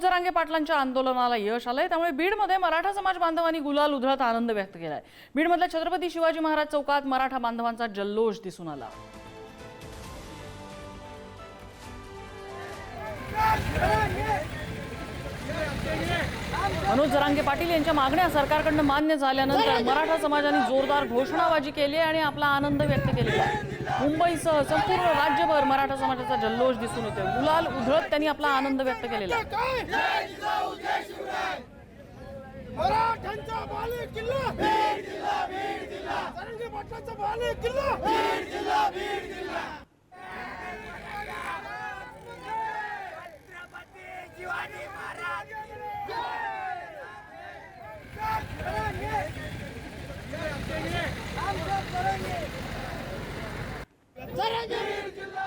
मनोज जरांगे पाटलांच्या आंदोलनाला यश आलंय त्यामुळे बीडमध्ये मराठा समाज बांधवांनी गुलाल उधळत आनंद व्यक्त केलाय. बीडमधल्या छत्रपती शिवाजी महाराज चौकात मराठा बांधवांचा जल्लोष दिसून आला. मनोज जरांगे पाटील यांच्या मागण्या सरकारकडनं मान्य झाल्यानंतर मराठा समाजाने जोरदार घोषणाबाजी केली आहे आणि आपला आनंद व्यक्त केलेला आहे. मुंबईसह संपूर्ण राज्यभर मराठा समाजाचा जल्लोष दिसून येतोय. गुलाल उधळत त्यांनी आपला आनंद व्यक्त केलेला आहे. मराठ्यांचा बाले किल्ला किल्ला జిల్లా